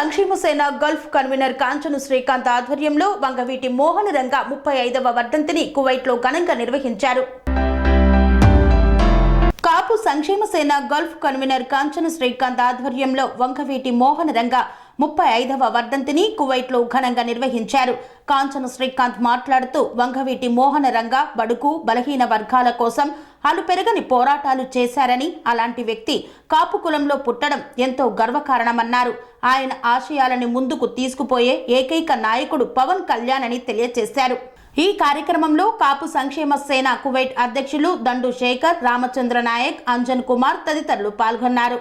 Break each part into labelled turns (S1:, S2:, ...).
S1: సంక్షేమ సేన Gulf convener కాంచను Srikanth ఆధ్వర్యంలో వంగవీటి మోహన రంగ ముప్పై ఐదవ వర్ధంతిని కువైట్లో ఘనంగా నిర్వహించారు. కాపు సంక్షేమ సేన గల్ఫ్ కన్వీనర్ కాంచన శ్రీకాంత్ ఆధ్వర్యంలో వంకవీటి మోహన రంగ ముప్పై ఐదవ వర్ధంతిని కువైట్లో ఘనంగా నిర్వహించారు. కాంచన శ్రీకాంత్ మాట్లాడుతూ వంగవీటి మోహన రంగ బడుగు బలహీన వర్గాల కోసం అలుపెరగని పోరాటాలు చేశారని అలాంటి వ్యక్తి కాపు కులంలో పుట్టడం ఎంతో గర్వకారణమన్నారు. ఆయన ఆశయాలని ముందుకు తీసుకుపోయే ఏకైక నాయకుడు పవన్ కళ్యాణ్ అని తెలియజేశారు. ఈ కార్యక్రమంలో కాపు సంక్షేమ సేన కువైట్ అధ్యక్షులు దండు శేఖర్ రామచంద్ర నాయక్ అంజన్ కుమార్ తదితరులు పాల్గొన్నారు.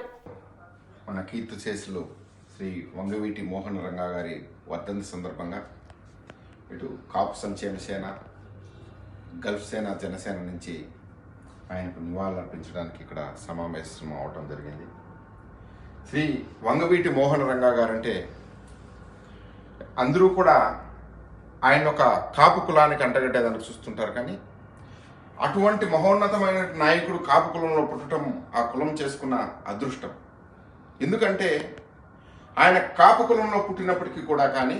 S2: మన కీర్తి శ్రీ వంగవీటి మోహన రంగా గారి వర్ధంతి సందర్భంగా ఇటు కాపు సంక్షేమ సేన గల్ఫ్ సేన జనసేన నుంచి ఆయనకు నివాళులర్పించడానికి ఇక్కడ సమావేశం అవటం జరిగింది. శ్రీ వంగవీటి మోహన రంగా గారంటే అందరూ కూడా ఆయన ఒక కాపు కులానికి అంటగట్టేదానికి చూస్తుంటారు కానీ అటువంటి మహోన్నతమైన నాయకుడు కాపు కులంలో పుట్టడం ఆ కులం చేసుకున్న అదృష్టం. ఎందుకంటే ఆయన కాపు కులంలో పుట్టినప్పటికీ కూడా కానీ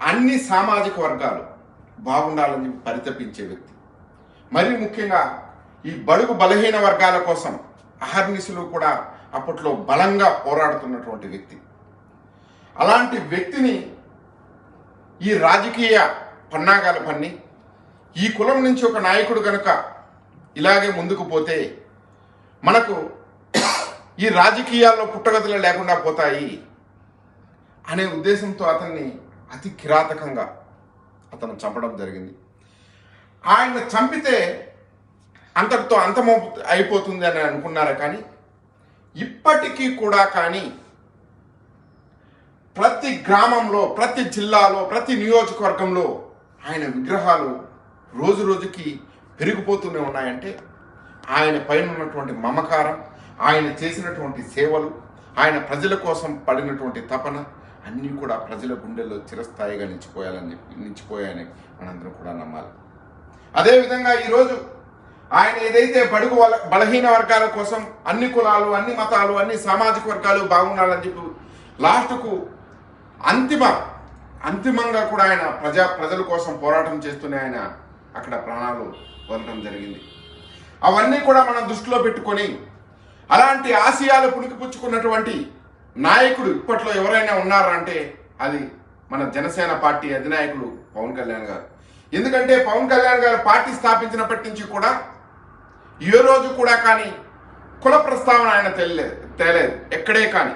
S2: అన్ని సామాజిక వర్గాలు బాగుండాలని చెప్పి పరితపించే వ్యక్తి. మరి ముఖ్యంగా ఈ బడుగు బలహీన వర్గాల కోసం అహర్నిశలు కూడా అప్పట్లో బలంగా పోరాడుతున్నటువంటి వ్యక్తి. అలాంటి వ్యక్తిని ఈ రాజకీయ పన్నాగాలు పన్ని ఈ కులం నుంచి ఒక నాయకుడు కనుక ఇలాగే ముందుకు పోతే మనకు ఈ రాజకీయాల్లో పుట్టగతులు లేకుండా పోతాయి అనే ఉద్దేశంతో అతన్ని అతి కిరాతకంగా అతను చంపడం జరిగింది. ఆయన చంపితే అంతటితో అంతమో అయిపోతుంది అని అనుకున్నారు కానీ ఇప్పటికీ కూడా కానీ ప్రతి గ్రామంలో ప్రతి జిల్లాలో ప్రతి నియోజకవర్గంలో ఆయన విగ్రహాలు రోజు రోజుకి పెరిగిపోతూనే ఉన్నాయంటే ఆయన పైన ఉన్నటువంటి మమకారం ఆయన చేసినటువంటి సేవలు ఆయన ప్రజల కోసం పడినటువంటి తపన అన్నీ కూడా ప్రజల గుండెల్లో చిరస్థాయిగా నిలిచిపోయాలని చెప్పి నిలిచిపోయాయని మనందరం కూడా నమ్మాలి. అదేవిధంగా ఈరోజు ఆయన ఏదైతే బడుగు వల- బలహీన వర్గాల కోసం అన్ని కులాలు అన్ని మతాలు అన్ని సామాజిక వర్గాలు బాగుండాలని చెప్పి లాస్ట్కు అంతిమ అంతిమంగా కూడా ఆయన ప్రజా ప్రజల కోసం పోరాటం చేస్తూనే ఆయన అక్కడ ప్రాణాలు వదలడం జరిగింది. అవన్నీ కూడా మనం దృష్టిలో పెట్టుకొని అలాంటి ఆశయాలు పుణికిపుచ్చుకున్నటువంటి నాయకుడు ఇప్పట్లో ఎవరైనా ఉన్నారంటే అది మన జనసేన పార్టీ అధినాయకుడు పవన్ కళ్యాణ్ గారు. ఎందుకంటే పవన్ కళ్యాణ్ గారు పార్టీ స్థాపించినప్పటి నుంచి కూడా ఏ రోజు కూడా కానీ కుల ప్రస్తావన ఆయన తెలియలేదు తేలేదు. ఎక్కడే కానీ.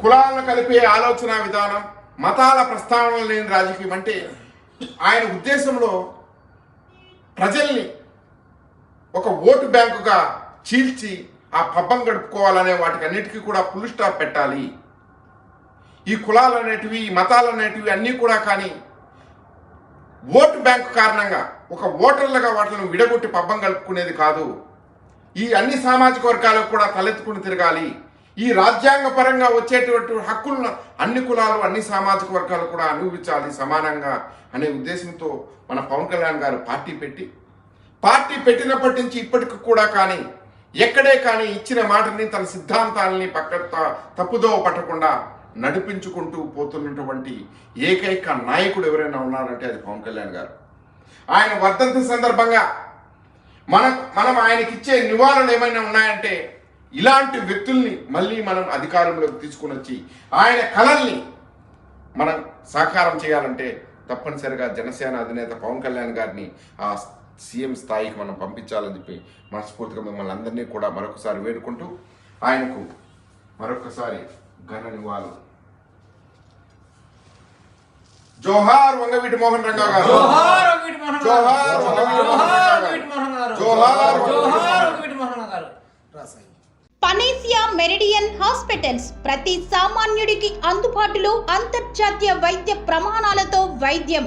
S2: కులాలను కలిపే ఆలోచన విధానం మతాల ప్రస్తావన లేని రాజకీయం అంటే ఆయన ఉద్దేశంలో ప్రజల్ని ఒక ఓటు బ్యాంకుగా చీల్చి ఆ పబ్బం గడుపుకోవాలనే వాటికి అన్నిటికీ కూడా ఫుల్ స్టాప్ పెట్టాలి. ఈ కులాలు అనేటివి ఈ మతాలు అనేటివి అన్నీ కూడా కానీ ఓటు బ్యాంకు కారణంగా ఒక ఓటర్లుగా వాటిని విడగొట్టి పబ్బం గడుపుకునేది కాదు. ఈ అన్ని సామాజిక వర్గాలకు కూడా తలెత్తుకుని తిరగాలి. ఈ రాజ్యాంగ పరంగా వచ్చేటువంటి హక్కులను అన్ని కులాలు అన్ని సామాజిక వర్గాలు కూడా అనుభవించాలి సమానంగా అనే ఉద్దేశంతో మన పవన్ కళ్యాణ్ గారు పార్టీ పెట్టి పార్టీ పెట్టినప్పటి నుంచి ఇప్పటికి కూడా కానీ ఎక్కడే కానీ ఇచ్చిన మాటని తన సిద్ధాంతాలని పక్క త- తప్పుదోవ పట్టకుండా నడిపించుకుంటూ పోతున్నటువంటి ఏకైక నాయకుడు ఎవరైనా ఉన్నారంటే అది పవన్ కళ్యాణ్ గారు. ఆయన వర్ధంతి సందర్భంగా మనం మనం ఆయనకి ఇచ్చే నివారణలు ఏమైనా ఉన్నాయంటే ఇలాంటి వ్యక్తుల్ని మళ్ళీ మనం అధికారంలోకి తీసుకుని వచ్చి ఆయన కళల్ని మనం సాకారం చేయాలంటే తప్పనిసరిగా జనసేన అధినేత పవన్ కళ్యాణ్ గారిని ఆ సీఎం స్థాయికి మనం పంపించాలని చెప్పి మనస్ఫూర్తిగా మిమ్మల్ని అందరినీ కూడా మరొకసారి వేడుకుంటూ ఆయనకు మరొకసారి ఘన నివాళులు జోహార్ వంగవీటి మోహన్ రంగా గారు
S3: జోహార్ అంగిటి మోహన్ గారు.
S2: జోహార్
S3: జోహార్ అంగిటి మోహన్ గారు.
S2: జోహార్
S3: జోహార్ అంగిటి మోహన్ గారు. రాసాయి.
S1: పనేసియా మెరిడియన్ హాస్పిటల్స్ ప్రతి సామాన్యుడికి అందుబాటులో అంతర్జాతీయ వైద్య ప్రమాణాలతో వైద్యం